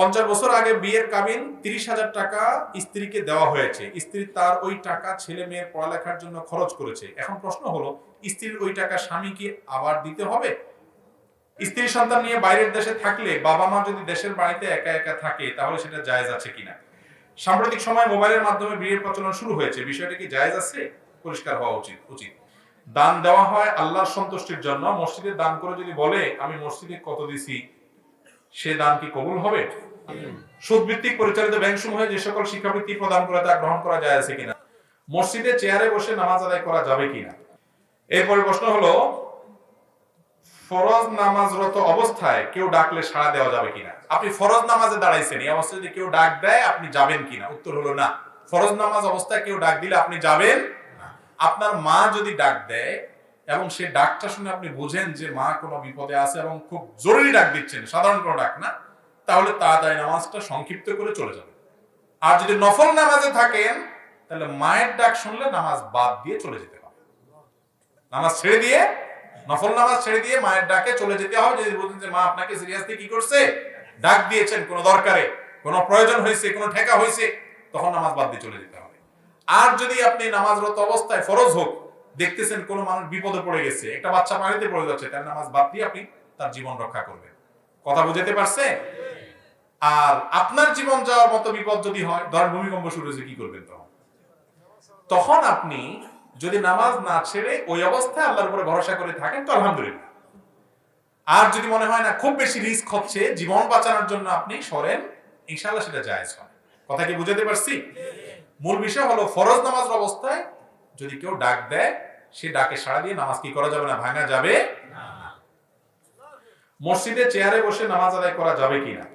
পঞ্চাশ বছর আগে বিয়ের কাবিন তিরিশ হাজার টাকা স্ত্রীকে দেওয়া হয়েছে। স্ত্রী তার ওই টাকা ছেলে মেয়ের পড়ালেখার জন্য খরচ করেছে। এখন প্রশ্ন হলো, স্ত্রীর ওই টাকা স্বামীকে আবার দিতে হবে? স্ত্রী সন্তান নিয়ে বাইরের দেশে থাকলে বাবা মা যদি দেশের বাড়িতে একা একা থাকে, তাহলে সেটা জায়েজ আছে কিনা? সাম্প্রতিক সময় মোবাইলের মাধ্যমে বিয়ের প্রচলন শুরু হয়েছে। বিষয়টা কি জায়েজ আছে? পরিষ্কার হওয়া উচিত উচিত। দান দেওয়া হয় আল্লাহর সন্তুষ্টির জন্য। মসজিদে দান করে যদি বলে, আমি মসজিদে কত দিছি? সে দান কি কবুল হবে? সুদ ভিত্তিক পরিচালিত যে সকল শিক্ষাবৃত্তি প্রদান তা গ্রহণ করা যায় আছে কিনা? মসজিদে চেয়ারে বসে নামাজ আদায় করা যাবে কিনা? এরপরে প্রশ্ন হলো, ফরজ নামাজরত অবস্থায় কেউ ডাকলে সাড়া দেওয়া যাবে কিনা? আপনি ফরজ নামাজে দাঁড়াইছেন, এই অবস্থায় যদি কেউ ডাক দেয়, আপনি যাবেন কিনা? উত্তর হলো না। ফরজ নামাজ অবস্থায় কেউ ডাক দিলে আপনি যাবেন আপনার মা যদি ডাক দেয় এবং সে ডাকটা শুনে আপনি বুঝেন যে মা কোনো বিপদে আছে এবং খুব জরুরি ডাক দিচ্ছেন, সাধারণ কোনো ডাক না। তাহলে তাড়াতাড়ি নামাজটা সংক্ষিপ্ত করে চলে যাবে। আর যদি নফল নামাজে থাকেন, তাহলে মায়ের ডাক শুনলে নামাজ বাদ দিয়ে চলে যেতে হবে। নামাজ ছেড়ে দিয়ে, নফল নামাজ ছেড়ে দিয়ে মায়ের ডাকে চলে যেতে হবে। যদি বলছেন যে মা আপনাকে সিরিয়াসলি কি করছে? ডাক দিয়েছেন, কোনো দরকারে, কোনো প্রয়োজন হয়েছে, কোনো ঠেকা হয়েছে, তখন নামাজ বাদ দিয়ে চলে যেতে হবে। আর যদি আপনি নামাজরত অবস্থায় ফরজ হোক, দেখতেছেন কোনো মানুষ বিপদে পড়ে গেছে, একটা বাচ্চা পানিতে পড়ে যাচ্ছে, তার নামাজ বাদ দিয়ে আপনি তার জীবন রক্ষা করবেন। কথা বুঝতে পারছে? আর আপনার জীবন যাওয়ার মতো বিপদ যদি হয়, ধরেন ভূমিকম্প শুরু হয়েছে, কি করবেন তখন? তখন আপনি যদি নামাজ না ছেড়ে ওই অবস্থায় আল্লাহর উপরে ভরসা করে থাকেন, তো আলহামদুলিল্লাহ। আর যদি মনে হয় না, খুব বেশি রিস্ক হচ্ছে, জীবন বাঁচানোর জন্য আপনি সরেন, ইনশাআল্লাহ সেটা জায়েজ হয় কথা কি বুঝাতে পারছি? মূল বিষয় হলো, ফরজ নামাজের অবস্থায় যদি কেউ ডাক দেয়, সে ডাকে সাড়া দিয়ে নামাজ কি করা যাবে না, ভাঙা যাবে মসজিদে চেয়ারে বসে নামাজ আদায় করা যাবে কিনা?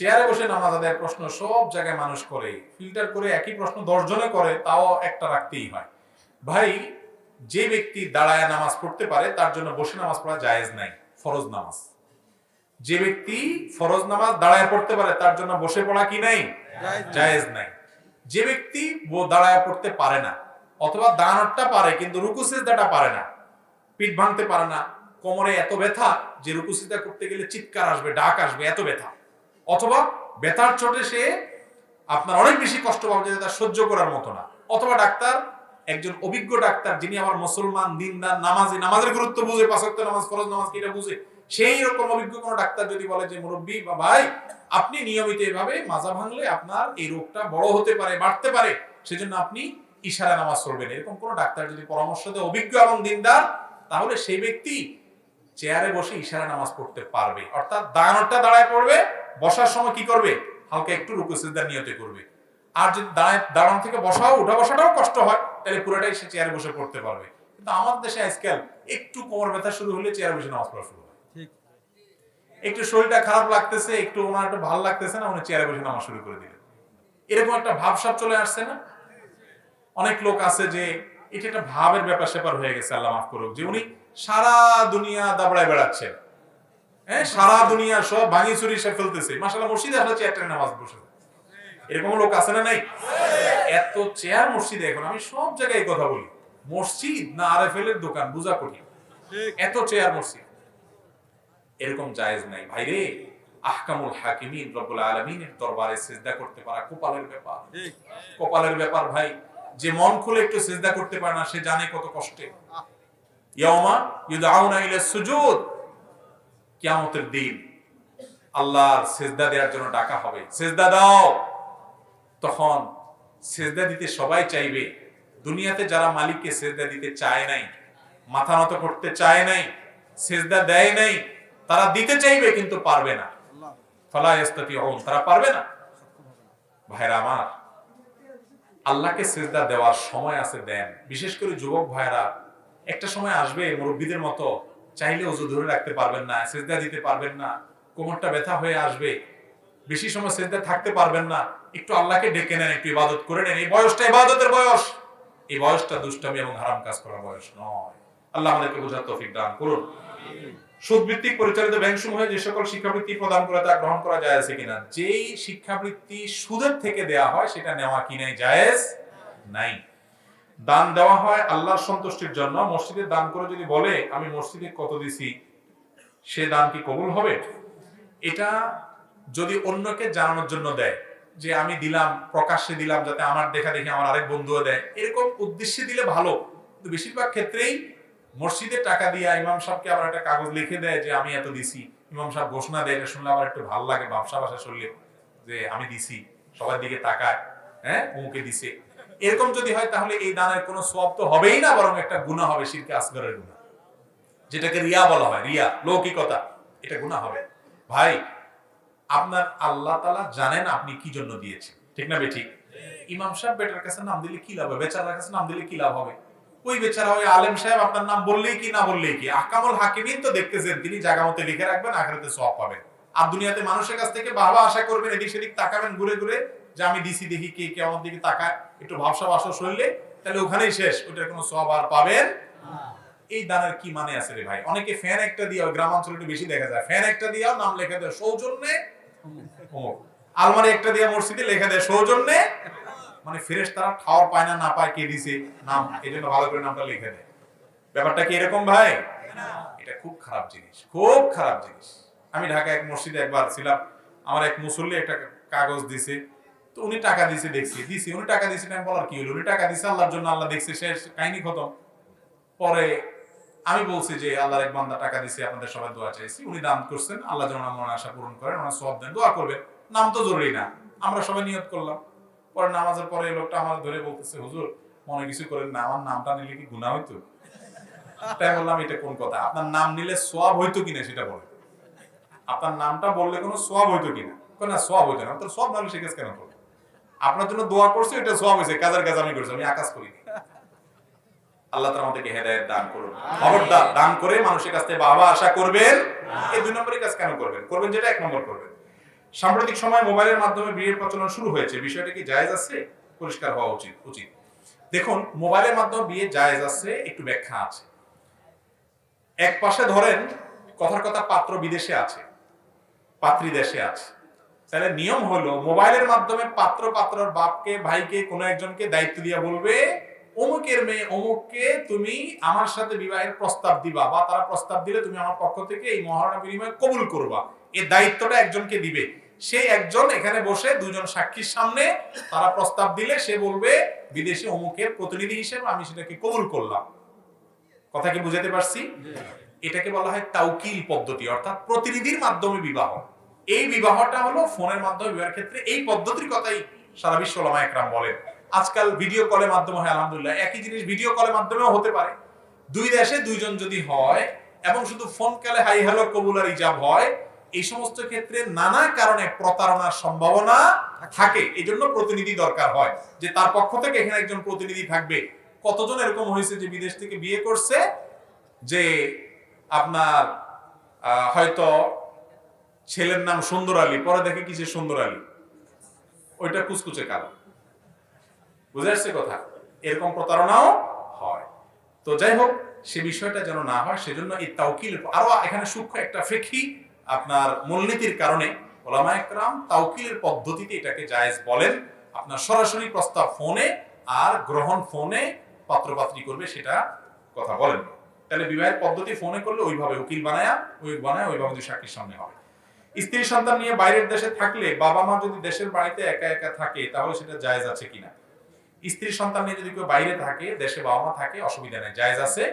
চেয়ারে বসে নামাজ আদায়ের প্রশ্ন সব জায়গায় মানুষ করে ফিল্টার করে একই প্রশ্ন দশজনে করে তাও একটা রাখতেই হয়। ভাই যে ব্যক্তি দাঁড়ায় নামাজ পড়তে পারে তার জন্য বসে নামাজ পড়া জায়েজ নাই ফরজ নামাজ। যে ব্যক্তি ফরজ নামাজ দাঁড়ায় পড়তে পারে তার জন্য বসে পড়া কি নাই? জায়েজ নাই। যে ব্যক্তি দাঁড়ায় পড়তে পারে না অথবা দাঁড়ানোটা পারে কিন্তু রুকু সিজদাটা পারে না পিঠ ভাঙতে পারে না কোমরে এত ব্যথা যে রুকু সিজদা করতে গেলে চিৎকার আসবে ডাক আসবে এত ব্যথা। অথবা বেতার চোটে সে আপনার অনেক বেশি কষ্ট পাবে তার সহ্য করার মতো না। অথবা ডাক্তার, একজন অভিজ্ঞ ডাক্তার যিনি আমার মুসলমান, দিনদার, নামাজি, নামাজের গুরুত্ব বুঝে পাঁচক্ত নামাজ, ফরজ নামাজ এটা বুঝে, সেই রকম অভিজ্ঞ কোনো ডাক্তার যদি বলে যে, মুরব্বী, বা ভাই, আপনি নিয়মিত এভাবে মাজা ভাঙলে আপনার এই রোগটা বড় হতে পারে, বাড়তে পারে, সেজন্য আপনি ইশারা নামাজ পড়বেন। এরকম কোনো ডাক্তার যদি পরামর্শ দেয়, অভিজ্ঞ এবং দিনদার, তাহলে সেই ব্যক্তি চেয়ারে বসে ইশারা নামাজ পড়তে পারবে। অর্থাৎ দাঁড়ানোটা দাঁড়ায় পড়বে বসার সময় কি করবে? হালকা একটু রুকু সিজদা নিয়তে করবে। আর যদি দাঁড়ায় দাঁড়ানো থেকে বসাও উঠা বসাটাও কষ্ট হয় তাহলে পুরোটাই সে চেয়ারে বসে পড়তে পারবে। কিন্তু আমাদের দেশে আজকাল একটু কোমর ব্যথা শুরু হলে চেয়ারে বসে নামাজ পড়া শুরু হয়। একটু শরীরটা খারাপ লাগতেছে একটু ওনার একটু ভালো লাগতেছে না উনি চেয়ারে বসে নামাজ শুরু করে দিলেন। এরকম একটা ভাবসাব চলে আসছে না? অনেক লোক আছে যে এটা একটা ভাবের ব্যাপার স্যাপার হয়ে গেছে আল্লাহ মাফ করুক যে উনি সারা দুনিয়া দাবড়ায় বেড়াচ্ছে হ্যাঁ সারা দুনিয়া সব ভাঙি চুরি সে ফেলতেছে। মসজিদে আসলে নামাজ বসে এরকম লোক আছে না নাই? এত চেয়ার মসজিদে এখন আমি সব জায়গায় কথা বলি। মসজিদ না এর দোকান, বুঝা এত চেয়ার মসজিদ। এরকম জায়েজ নাই। আহকামুল হাকিমিন রব্বুল আলামিনের দরবারে সিজদা করতে পারা কপালের ব্যাপার। কপালের ব্যাপার ভাই, যে মন খুলে একটু সিজদা করতে পারে না, সে জানে কত কষ্টে। ইয়াউমা ইউদাউনা ইলা সুজুদ। কিয়ামতের দিন আল্লাহর সিজদা দেওয়ার জন্য ডাকা হবে। সিজদা দাও। তখন সিজদা দিতে সবাই চাইবে। দুনিয়াতে যারা মালিককে সিজদা দিতে চায় নাই, মাথা নত করতে চায় নাই, সেজদা দেয় নাই, তারা দিতে চাইবে কিন্তু পারবে না। ফালা ইয়াস্তাতিউন, তারা পারবে না। ভাইরা আমার, আল্লাহকে সেজদা দেওয়ার সময় আছে দেন। বিশেষ করে যুবক ভাইরা, একটা সময় আসবে মুরব্বীদের মতো চাইলে ওজু ধরে রাখতে পারবেন না, সেজদা দিতে পারবেন না, কোমরটা ব্যথা হয়ে আসবে, বেশি সময় সেজদা থাকতে পারবেন না, একটু আল্লাহকে ডেকে নেন, একটু ইবাদত করে নেন, এই বয়সটা ইবাদতের বয়স। এই বয়সটা দুষ্টামি এবং হারাম কাজ করার বয়স নয়। আল্লাহ আমাদেরকে বোঝার তৌফিক দান করুন। সুদ ভিত্তিক পরিচালিত ব্যাংক সমূহে যে সকল শিক্ষাবৃত্তি প্রদান করে, তা গ্রহণ করা যায় আছে কিনা? যেই শিক্ষাবৃত্তি সুদের থেকে দেয়া হয়, সেটা নেওয়া কি নাই? জায়েজ নাই। দান দেওয়া হয় আল্লাহর সন্তুষ্টির জন্য। মসজিদে দান করে যদি বলে, আমি মসজিদে কত দিছি? সে দান কি কবুল হবে? এটা যদি অন্যকে জানানোর জন্য দেয়, যে আমি দিলাম, প্রকাশ্যে দিলাম যাতে আমার দেখা দেখে আমার আরেক বন্ধুও দেয়, এরকম উদ্দেশ্যে দিলে ভালো। কিন্তু বেশিরভাগ ক্ষেত্রেই মসজিদে টাকা দিয়ে ইমাম সাহেবকে আবার একটা কাগজ লিখে দেয় যে, আমি এত দিছি। ইমাম সাহেব ঘোষণা দেয়, এটা শুনলে আমার একটু ভালো লাগে ব্যবসা বাসা শুনলে যে আমি দিছি, সবার দিকে তাকায় হ্যাঁ অমুকে দিছে। এরকম যদি হয়, তাহলে এই দানের কোনো সব তো হবেই না, বরং একটা গুণা হবে শিরকে আসগরের গুণা যেটাকে রিয়া বলা হয়, রিয়া, লৌকিকতা, এটা গুণা হবে। ভাই, আপনার আল্লাহ তালা জানেন আপনি কি জন্য দিয়েছেন, ঠিক না বেঠিক? ইমাম সাহেব বেটার কাছে নাম দিলে কি লাভ হবে? বেচারার কাছে নাম দিলে কি লাভ হবে? ওই বেচারা ওই আলেম সাহেব আপনার নাম বললেই কি, না বললেই কি? আকামল হাকিমিন তো দেখতেছেন, তিনি জায়গা মতো লিখে রাখবেন, আখেরাতে সব পাবেন। আর দুনিয়াতে মানুষের কাছ থেকে বাবা আশা করবেন, এদিক সেদিক তাকাবেন, ঘুরে ঘুরে যে আমি দিছি দেখি, কে কে আমার দিকে তাকায়, একটু ভাবসা বাসা শরীরে তাহলে ওখানেই শেষ, ওটার কোনো সব আর পাবেন এই দানের কি মানে আছে রে ভাই? অনেকে ফ্যান একটা দিয়ে গ্রামাঞ্চলে একটু বেশি দেখা যায়। ফ্যান একটা দিয়েও নাম লেখা দেয় সৌজন্যে আলমারি একটা দিয়ে মসজিদে লেখা দেয় সৌজন্যে মানে ফ্রেশ তারা খাওয়ার পায় না না পায়, কে দিছে, নাম, এই জন্য ভালো করে নামটা লিখে দেয়। ব্যাপারটা কি এরকম ভাই? এটা খুব খারাপ জিনিস, খুব খারাপ জিনিস। আমি ঢাকা এক মসজিদে একবার ছিলাম, আমার এক মুসল্লি একটা কাগজ দিছে তো উনি টাকা দিছে, দেখছি। দিছি, উনি টাকা দিছে আমি বলার কি হলো উনি টাকা দিছে, আল্লাহর জন্য আল্লাহ দেখছে, শেষ কাহিনী খতম। পরে আমি বলছি যে, আল্লাহর এক বান্দা টাকা দিছে, আপনাদের সবাই দোয়া চাইছি। উনি দান করছেন, আল্লাহ যেন আমার আশা পূরণ করেন, ওনার সব দেন, দোয়া করবেন। নাম তো জরুরি না, আমরা সবাই নিয়ত করলাম। পরে নামাজের পরে এই লোকটা আমার ধরে বলতেছে, হুজুর, মনে কিছু করেন না, আমার নামটা নিলে কি গুনাহ হইতো? তাই বললাম, এটা কোন কথা? আপনার নাম নিলে সোয়াব হইতো কিনা সেটা বলে আপনার নামটা বললে কোনো সোয়াব হইতো কিনা? কই না সোয়াব হইতো না। তো সব সে কাজ কেন করব? আপনার জন্য দোয়া করছে এটা সোয়াব হয়েছে কাজের কাজ আমি করছি আমি আকাশ করিনি আল্লাহ তাআলা আমাদেরকে হেদায়েত দান করুন। খবরদার দান করে মানুষের কাছ থেকে বাবা আশা করবেন এই দুই নম্বরের কাজ কেন করবেন? করবেন যেটা এক নম্বর করবেন। সাম্প্রতিক সময় মোবাইলের মাধ্যমে বিয়ের প্রচলন শুরু হয়েছে বিষয়টা কি জায়েজ আছে? পরিষ্কার হওয়া উচিত উচিত। দেখুন মোবাইলের মাধ্যমে বিয়ে জায়েজ আছে একটু ব্যাখ্যা আছে। এক পাশে ধরেন কথার কথা পাত্র বিদেশে আছে পাত্রী দেশে আছে। তাহলে নিয়ম হলো মোবাইলের মাধ্যমে পাত্র পাত্রর বাপকে ভাইকে কোনো একজনকে দায়িত্ব দিয়ে বলবে অমুকের মেয়ে অমুককে তুমি আমার সাথে বিবাহের প্রস্তাব দিবা বা তারা প্রস্তাব দিলে তুমি আমার পক্ষ থেকে এই মহারণা বিনিময় কবুল করবা। এই দায়িত্বটা একজনকে দিবে। সেই একজন এখানে বসে দুজন সাক্ষীর সামনে তারা প্রস্তাব দিলে সে বলবে বিদেশে অমুকের প্রতিনিধি হিসেবে আমি সেটাকে কবুল করলাম। কথা কি বুঝাতে পারছি? এটাকে বলা হয় তাউকিল পদ্ধতি অর্থাৎ প্রতিনিধির মাধ্যমে বিবাহ। এই বিবাহটা হলো ফোনের মাধ্যমে বিবাহের ক্ষেত্রে এই পদ্ধতির কথাই সারা বিশ্ব ওলামা একরাম বলেন। আজকাল ভিডিও কলের মাধ্যমে হয়, আলহামদুলিল্লাহ, একই জিনিস ভিডিও কলের মাধ্যমেও হতে পারে। দুই দেশে দুইজন যদি হয় এবং শুধু ফোন কলে হাই হ্যালো কবুল আর ইজাব হয়, এই সমস্ত ক্ষেত্রে নানা কারণে প্রতারণার সম্ভাবনা থাকে। এই জন্য প্রতিনিধি দরকার হয় যে তার পক্ষ থেকে এখানে একজন প্রতিনিধি থাকবে। কতজন এরকম হয়েছে যে বিদেশ থেকে বিয়ে করছে যে আপনার হয়তো ছেলের নাম সুন্দর আলী, পরে দেখে কি যে সুন্দর আলী? ওইটা কুচকুচে কালো। বুঝে আসছে কথা? এরকম প্রতারণাও হয়। তো যাই হোক, সে বিষয়টা যেন না হয়, সেজন্য এই তাউকিল আরও এখানে সূক্ষ্ম একটা ফেকি আপনার মূলনীতির কারণে ওলামা একরাম তাউকিলের পদ্ধতিতে এটাকে জায়েজ বলেন। আপনার সরাসরি প্রস্তাব ফোনে আর গ্রহণ ফোনে পাত্রপাত্রী করবে সেটা কথা বলেন। তাহলে বিবাহের পদ্ধতি ফোনে করলে ওইভাবে উকিল বানায়া ওই বানায় ওইভাবে সাক্ষীর সামনে হবে স্ত্রী সন্তান নিয়ে বাইরের দেশে থাকলে বাবা মা যদি দেশের বাড়িতে একা একা থাকে, তাহলে সেটা জায়েজ আছে কিনা? স্ত্রী সন্তান নিয়ে যদি কেউ বাইরে থাকে, দেশে বাবা মা থাকে, অসুবিধা নেই, জায়েজ আছে।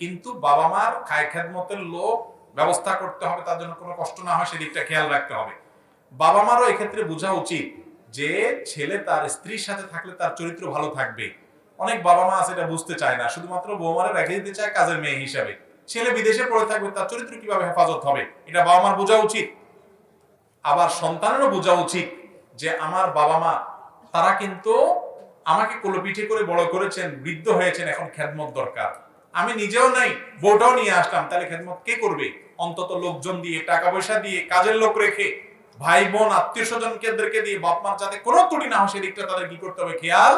কিন্তু বাবা মার খায় খেদমতের লোক ব্যবস্থা করতে হবে, তার জন্য কোনো কষ্ট না হয়, সেদিকটা খেয়াল রাখতে হবে। বাবা মারও এক্ষেত্রে বোঝা উচিত যে ছেলে তার স্ত্রীর সাথে থাকলে তার চরিত্র ভালো থাকবে। অনেক বাবা মা আছে, এটা বুঝতে চায় না। শুধুমাত্র বৌমারে রেখে দিতে চায় কাজের মেয়ে হিসাবে। ছেলে বিদেশে পড়ে থাকবে, তার চরিত্র কীভাবে হেফাজত হবে? এটা বাবা মার বোঝা উচিত। আবার সন্তানেরও বোঝা উচিত যে আমার বাবা মা, তারা কিন্তু আমাকে কোলোপিঠে করে বড় করেছেন, বৃদ্ধ হয়েছেন, এখন খেদমত দরকার। আমি নিজেও নাই, বউটাও নিয়ে আসলাম, তাহলে খেদমত কে করবে? অন্তত লোকজন দিয়ে টাকা পয়সা দিয়ে, কাজের লোক রেখে, ভাই, বোন, আত্মীয় স্বজনকে দিয়ে, বাপ মার যাতে কোনো ত্রুটি না হয় সেদিকটা তাদের কি করতে হবে? খেয়াল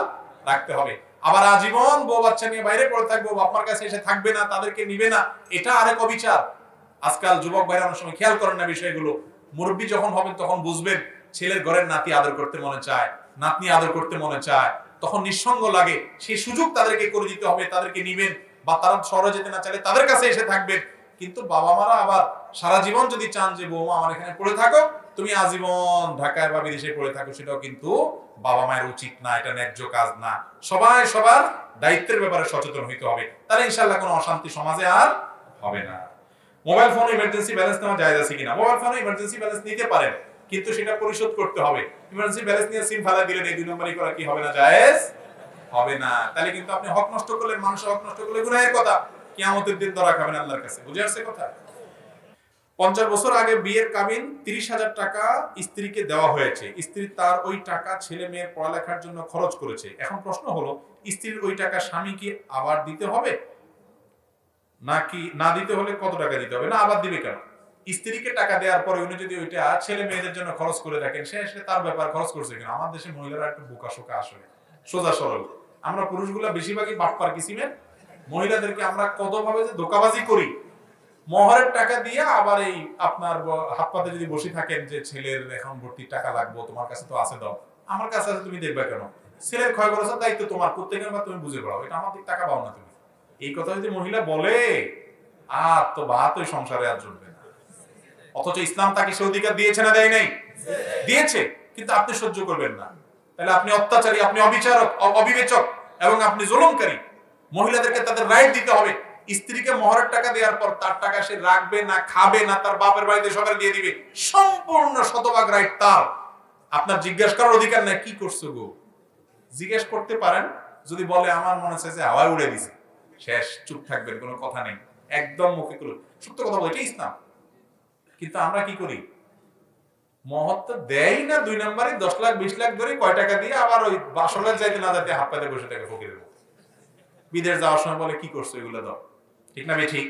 রাখতে হবে। আবার আজীবন বউ বাচ্চা নিয়ে বাইরে পড়ে থাকব, বাপ মার কাছে এসে থাকবে না, তাদেরকে নিবে না, এটা আরেক অবিচার। আজকাল যুবক ভাইরা অনেক সময় খেয়াল করেন না বিষয়গুলো। মুরব্বী যখন হবেন, তখন বুঝবেন ছেলের ঘরের নাতি আদর করতে মনে চায়, নাতনি আদর করতে মনে চায়। তখন নিঃসঙ্গ লাগে সেই সুযোগ তাদেরকে করে দিতে হবে, তাদেরকে নিবেন বা তারা শহরে যেতে না চাইলে তাদের কাছে এসে থাকবেন। কিন্তু বাবা মারা আবার সারা জীবন যদি চান যে, বৌমা, আমার এখানে পড়ে থাকো, তুমি আজীবন ঢাকায় বা বিদেশে পড়ে থাকো, সেটাও কিন্তু বাবা মায়ের উচিত না, এটা ন্যায্য কাজ না। সবাই সবার দায়িত্বের ব্যাপারে সচেতন হইতে হবে। তাহলে ইনশাল্লাহ কোনো অশান্তি সমাজে আর হবে না। মোবাইল ফোন ইমার্জেন্সি ব্যালেন্স নেওয়া যায় আছে কিনা? মোবাইল ফোনে ইমার্জেন্সি ব্যালেন্স নিতে পারেন, কিন্তু সেটা পরিশোধ করতে হবে। ইমার্জেন্সি ব্যালেন্স নিয়ে সিম ফালা এই দুই নম্বরই করা কি হবে না? জায়েজ হবে না। তাহলে কিন্তু আপনি হক নষ্ট করলেন, মানুষের হক নষ্ট করলে গুনাহের কথা। কিয়ামতের দিন ধরা খাবেন আল্লাহর কাছে। বুঝে আসছে কথা? পঞ্চাশ বছর আগে বিয়ের কাবিন তিরিশ হাজার টাকা স্ত্রীকে দেওয়া হয়েছে। স্ত্রী তার ওই টাকা ছেলে মেয়ের পড়ালেখার জন্য খরচ করেছে। এখন প্রশ্ন হলো, স্ত্রীর ওই টাকা স্বামীকে আবার দিতে হবে? নাকি না দিতে হলে কত টাকা দিতে হবে? না, আবার দিবে কেন? স্ত্রীকে টাকা দেওয়ার পরে উনি যদি ওইটা ছেলে মেয়েদের জন্য খরচ করে থাকেন সে সে তার ব্যাপার খরচ করছে কেন? আমার দেশে মহিলারা একটু বোকা শোকা আসলে, সোজা সরল। আমরা পুরুষগুলা বেশিরভাগই বাটপার কিসিমের। মহিলাদেরকে আমরা কত ভাবে যে ধোকাবাজি করি। মহরের টাকা দিয়ে আবার এই আপনার হাত পাতে যদি বসে থাকেন যে ছেলের এখন ভর্তি টাকা লাগবো, তোমার কাছে তো আছে দাও। আমার কাছে আছে, তুমি দেখবে কেন? ছেলের ক্ষয় খরচের দায়িত্ব তোমার। প্রত্যেকের বা তুমি বুঝে পড়াও, এটা আমার দিক টাকা পাও না তুমি। এই কথা যদি মহিলা বলে, আর তো বাত ওই সংসারে আর জমবে না। অথচ ইসলাম তাকে সে অধিকার দিয়েছে না, দেয় নাই? দিয়েছে, কিন্তু আপনি সহ্য করবেন না। তাহলে আপনি অত্যাচারী, আপনি অবিচারক অবিবেচক এবং আপনি জুলুমকারী। মহিলাদেরকে তাদের রাইট দিতে হবে। স্ত্রীকে মহরের টাকা দেওয়ার পর তার টাকা সে রাখবে না, খাবে না, তার বাপের বাড়িতে সকালে দিয়ে দিবে। সম্পূর্ণ শতভাগ রাইট তার। আপনার জিজ্ঞেস করার অধিকার নাই, কি করছ গো? জিজ্ঞেস করতে পারেন, যদি বলে, আমার মনে হচ্ছে যে হাওয়ায় উড়ে দিছে। শেষ, চুপ থাকবেন, কোনো কথা নেই। একদম মুখে সত্য কথা বলে, এটাই ইসলাম। কিন্তু আমরা কি করি? মহত্ব দেয় না দুই নম্বরে, দশ লাখ, বিশ লাখ ধরে কয় টাকা দিয়ে আবার ওই বাসনের যাইতে না যাইতে হাত পাতে বসে থাকে ফকিরের মতো। বিদেশ যাওয়ার সময় বলে, কি করছ এগুলো দাও? ঠিক না ভাই? ঠিক।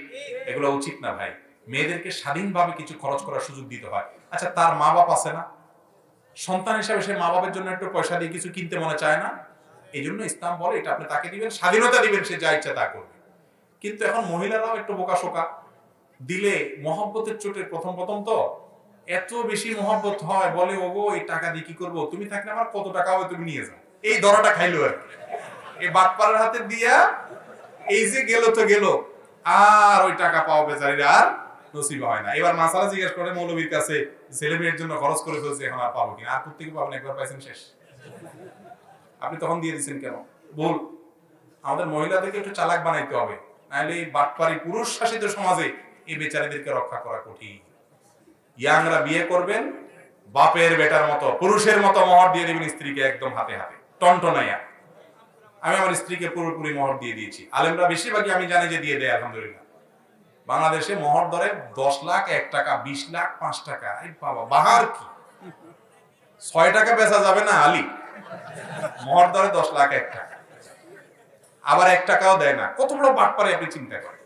এগুলো উচিত না ভাই। মেয়েদেরকে স্বাধীনভাবে কিছু খরচ করার সুযোগ দিতে হয়। আচ্ছা তার মা বাপ আছে না? সন্তান হিসাবে সে মা বাবার জন্য একটু পয়সা দিয়ে কিছু কিনতে মনে চায় না? এই জন্য ইসলাম বলে, এটা আপনি তাকে দিবেন, স্বাধীনতা দিবেন, সে যা ইচ্ছা তা করবে। কিন্তু এখন মহিলারাও একটু বোকা শোকা। দিলে মহব্বতের চোটে প্রথম প্রথম তো এত বেশি মহব্বত হয়, বলে, ওগো, এই টাকা দিয়ে কি করব? তুমি থাকলে আমার কত টাকা হবে, তুমি নিয়ে যাও। এই ধরাটা খাইলো আর। এই বাটপাড়ার হাতে দিয়া এই যে গেল তো গেল, আর ওই টাকা পাওয়া বেচারির আর নসিব হয় না। এবার মাসালা জিজ্ঞেস করে মৌলবীর কাছে, ছেলে মেয়ের জন্য খরচ করে ফেলছে, এখন আর পাবো কিনা? আর প্রত্যেকে পাবেন একবার পাইছেন শেষ। আপনি তখন দিয়ে দিচ্ছেন কেন? বল। আমাদের মহিলাদেরকে একটু চালাক বানাইতে হবে। নাহলে এই বাটপারি পুরুষ শাসিত সমাজে এই বেচারিদেরকে রক্ষা করা কঠিন। ইয়াংরা বিয়ে করবেন, বাপের বেটার মতো, পুরুষের মতো মহর দিয়ে দিবেন স্ত্রীকে একদম হাতে হাতে। টনটনাইয়া। আমি আমার স্ত্রীকে পুরোপুরি মহর দিয়ে দিয়েছি। আলেমরা বেশিরভাগই আমি জানি যে দিয়ে দেয়, আলহামদুলিল্লাহ। বাংলাদেশে মহর দরে দশ লাখ, এক টাকা, বিশ লাখ, পাঁচ টাকা। বাবা, বাহার কি? ছয় টাকা বেচা যাবে না, আলী? মহর দরে দশ লাখ এক টাকা। আবার এক টাকাও দেয় না। কত বড় বাট পারে আপনি চিন্তা করেন।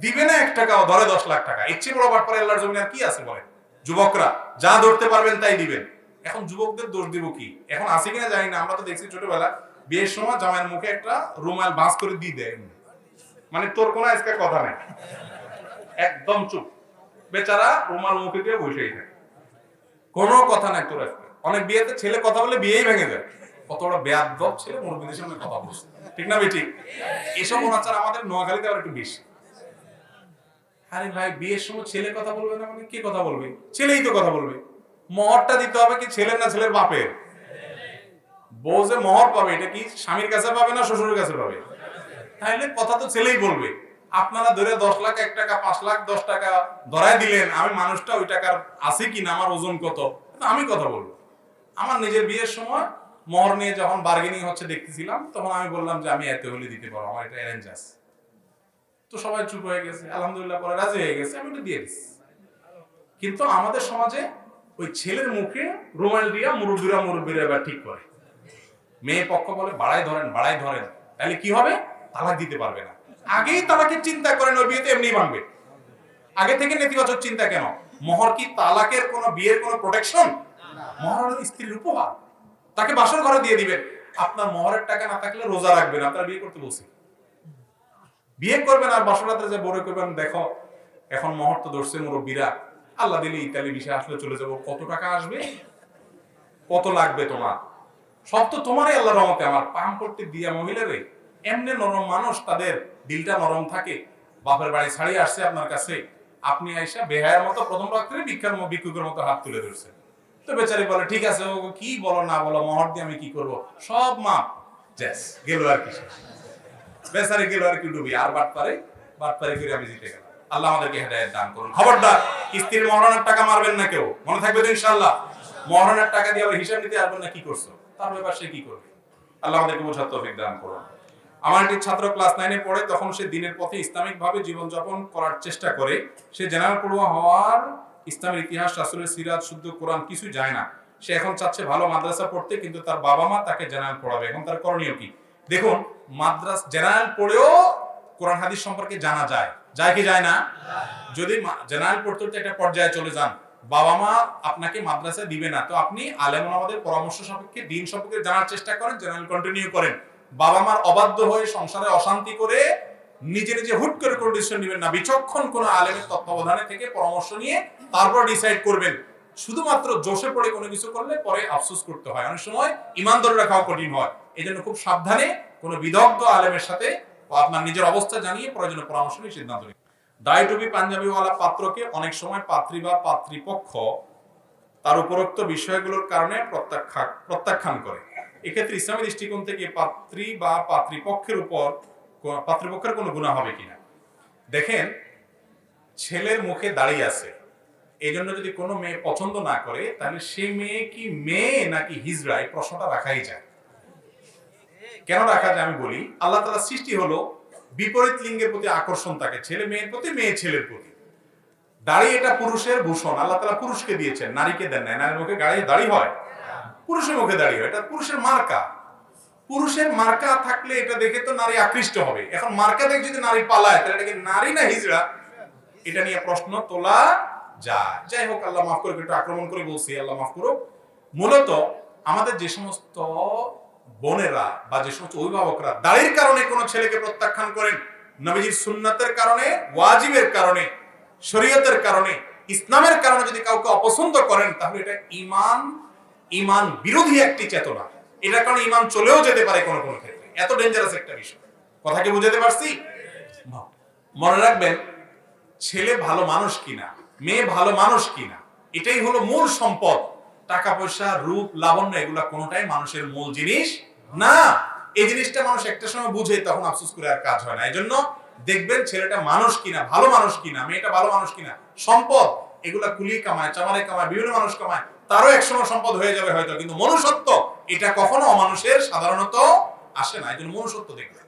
দিবে না এক টাকাও, ধরে দশ লাখ টাকা। এর চেয়ে বড় বাট পারে আল্লাহর জমিনে কি আছে বলেন? যুবকরা, যা ধরতে পারবেন তাই দিবেন। এখন যুবকদের দোষ দিব কি? এখন আছে কিনা জানি না। আমরা তো দেখছি ছোটবেলা বিয়ের সময় জামাইয়ের মুখে একটা রুমাল বাঁশ করে দিয়ে দেয়। মানে তোর কোনো আজকে কথা নাই। একদম চুপ। বেচারা রুমাল মুখে দিয়ে বসেই থাকে। কোনো কথা নাই তোর অনেক বিয়েতে ছেলে কথা বলে বিয়েই ভেঙে যায়। কত বড় বেয়াদব ছেলে, মুরব্বীদের সঙ্গে কথা বলছে। ঠিক না বেঠিক? এসব অনাচার আমাদের নোয়াখালীতে আবার একটু বেশি। আরে ভাই, বিয়ের সময় ছেলে কথা বলবে না মানে কে কথা বলবে? ছেলেই তো কথা বলবে। মহরটা দিতে হবে কি ছেলের না ছেলের বাপের? বউ যে মহর পাবে, এটা কি স্বামীর কাছে পাবে না শ্বশুরের কাছে পাবে? তাহলে কথা তো ছেলেই বলবে। আপনারা ধরে দশ লাখ, এক টাকা, পাঁচ লাখ, দশ টাকা ধরাই দিলেন, আমি মানুষটা ওই টাকার আছে কি না আমার ওজন কত? আমি কথা বলব। আমার নিজের বিয়ের সময় মহর নিয়ে যখন বার্গেনিং হচ্ছে দেখতেছিলাম, তখন আমি বললাম যে আমি এত হলে দিতে পারব, আমার এটা অ্যারেঞ্জ আছে। তো সবাই চুপ হয়ে গেছে, আলহামদুলিল্লাহ পরে রাজি হয়ে গেছে, আমি দিয়ে দিচ্ছি কিন্তু আমাদের সমাজে ওই ছেলের মুখে রুমাল দিয়া মুরব্বীরা মুরব্বীরা এবার ঠিক করে। মেয়ে পক্ষ বলে বাড়াই ধরেন বাড়াই ধরেন। তাহলে কি হবে? তালাক দিতে পারবে না। আগেই তালাকের চিন্তা করেন, ওই বিয়েতে এমনি ভাঙবে। আগে থেকে নেতিবাচক চিন্তা কেন? মোহর কি তালাকের কোনো, বিয়ের কোনো প্রোটেকশন মোহর হলো স্ত্রীর উপহার। তাকে বাসর ঘরে দিয়ে দিবেন। আপনার মহরের টাকা না থাকলে রোজা রাখবেন, আপনার বিয়ে করতে বসে বিয়ে করবেন আর বাসর রাত্রে যে বড় করবেন, দেখো, এখন মহর তো ধরছে মুরব্বীরা। আল্লাহ দিলে ইতালি বিষয় আসলে চলে যাব। কত টাকা আসবে? কত লাগবে তোমার? সব তো তোমারই আল্লাহ রহমতে। আমার পাম করতে দিয়া মহিলারে, এমনি নরম মানুষ, তাদের দিলটা নরম থাকে। বাপের বাড়ি ছাড়িয়ে আসছে আপনার কাছে। আপনি আইসা বেহায়ের মতো প্রথম রাত্রে ভিক্ষার ম- ভিক্ষুকের মতো হাত তুলে ধরছেন। তো বেচারি বলে, ঠিক আছে ও কি বলো না বলো, মহর দিয়ে আমি কি করব? সব মাপ। জ্যাস গেল আর কি বেচারি গেল আর কি ডুবি। আর বাট পারে বাট পারে করে আমি জিতে গেলাম। আল্লাহ আমাদেরকে হেদায়েত দান করুন। খবরদার কিস্তির মহারণের টাকা মারবেন না কেউ। মনে থাকবে তো ইনশাআল্লাহ। মহারণের টাকা দিয়ে আবার হিসাব নিতে আসবেন না, কি করছ? তার ব্যাপার সে কি করবে? আল্লাহ আমাদেরকে বোঝার তৌফিক দান করুন। আমার একটি ছাত্র ক্লাস নাইনে পড়ে, তখন সে দিনের পথে ইসলামিক ভাবে জীবনযাপন করার চেষ্টা করে। সে জেনারেল পড়ুয়া হওয়ার ইসলামের ইতিহাস, রাসূলের সিরাত, শুদ্ধ কোরআন কিছু যায় না। সে এখন চাচ্ছে ভালো মাদ্রাসা পড়তে, কিন্তু তার বাবা মা তাকে জেনারেল পড়াবে। এখন তার করণীয় কি? দেখুন, মাদ্রাস, জেনারেল পড়েও কোরআন, হাদিস সম্পর্কে জানা যায়। যায় কি যায় না? যদি জেনারেল পড়তে পড়তে একটা পর্যায়ে চলে যান বাবা মা আপনাকে মাদ্রাসায় দিবে না। তো আপনি আলেম আমাদের পরামর্শ সাপেক্ষে, দিন সম্পর্কে জানার চেষ্টা করেন, জেনারেল কন্টিনিউ করেন। বাবা মার অবাধ্য হয়ে সংসারে অশান্তি করে নিজে নিজে হুট করে কোনো ডিসিশন নেবেন না, বিচক্ষণ কোন আলেমের তত্ত্বাবধানে থেকে পরামর্শ নিয়ে তারপর ডিসাইড করবেন। শুধুমাত্র জোশে পড়ে কোনো কিছু করলে পরে আফসোস করতে হয়। অনেক সময় ইমান ধরে রাখাও কঠিন হয়। এই জন্য খুব সাবধানে কোনো বিদগ্ধ আলেমের সাথে আপনার নিজের অবস্থা জানিয়ে প্রয়োজনীয় পরামর্শ নিয়ে সিদ্ধান্ত নিন। দাড়ি টুপি, পাঞ্জাবিওয়ালা পাত্রকে অনেক সময় পাত্রী বা পাত্রীপক্ষ তার উপরোক্ত বিষয়গুলোর কারণে প্রত্যাখ্যান প্রত্যাখ্যান করে। এক্ষেত্রে ইসলামী দৃষ্টিকোণ থেকে পাত্রী বা পাত্রীপক্ষের উপর পাত্রীপক্ষের কোনো গুণা হবে কিনা? দেখেন, ছেলের মুখে দাঁড়িয়ে আছে। এই জন্য যদি কোনো মেয়ে পছন্দ না করে, তাহলে সে মেয়ে কি মেয়ে নাকি হিজড়া? এই প্রশ্নটা রাখাই যায়। কেন রাখা যায় আমি বলি, আল্লাহ তালা সৃষ্টি হলো বিপরীত লিঙ্গের প্রতি আকর্ষণ থাকে ছেলে মেয়ের প্রতি, মেয়ে ছেলের প্রতি। দাড়ি এটা পুরুষের ভূষণ, আল্লাহ তালা পুরুষকে দিয়েছেন, নারীকে দেন নাই, নারীর মুখে গাড়ি, দাড়ি হয়। পুরুষের মুখে দাঁড়িয়ে হয়, এটা পুরুষের মার্কা। পুরুষের মার্কা থাকলে এটা দেখে তো নারী আকৃষ্ট হবে। এখন মার্কা দেখে যদি নারী পালায়, তাহলে এটা কি নারী না হিজড়া? এটা নিয়ে প্রশ্ন তোলা যায়। যাই হোক, আল্লাহ মাফ করুক, একটু আক্রমণ করে বলছি, আল্লাহ মাফ করুক। মূলত আমাদের যে সমস্ত বোনেরা বা যে সমস্ত অভিভাবকরা দাড়ির কারণে কোনো ছেলেকে প্রত্যাখ্যান করেন, নবীজির সুন্নাতের কারণে, ওয়াজিবের কারণে, শরীয়তের কারণে, ইসলামের কারণে যদি কাউকে অপছন্দ করেন, তাহলে এটা ইমান ইমান বিরোধী একটি চেতনা। এটার কারণে ইমান চলেও যেতে পারে কোনো কোনো ক্ষেত্রে। এত ডেঞ্জারাস একটা বিষয়। কথা কি বুঝাতে পারছি? মনে রাখবেন, ছেলে ভালো মানুষ কিনা, মেয়ে ভালো মানুষ কিনা, এটাই হলো মূল সম্পদ। টাকা পয়সা, রূপ, লাবণ্য, এগুলা কোনোটাই মানুষের মূল জিনিস না। এই জিনিসটা মানুষ একটা সময় বুঝে, তখন আফসোস করে আর কাজ হয় না। এই জন্য দেখবেন, ছেলেটা মানুষ কিনা, ভালো মানুষ কিনা, মেয়েটা ভালো মানুষ কিনা, সম্পদ, এগুলা কুলিয়ে কামায় চামারে কামায়, বিভিন্ন মানুষ কামায়, তারও একসময় সম্পদ হয়ে যাবে হয়তো, কিন্তু মনুষ্যত্ব এটা কখনো অমানুষের সাধারণত আসে না এই জন্য মনুষ্যত্ব দেখবে।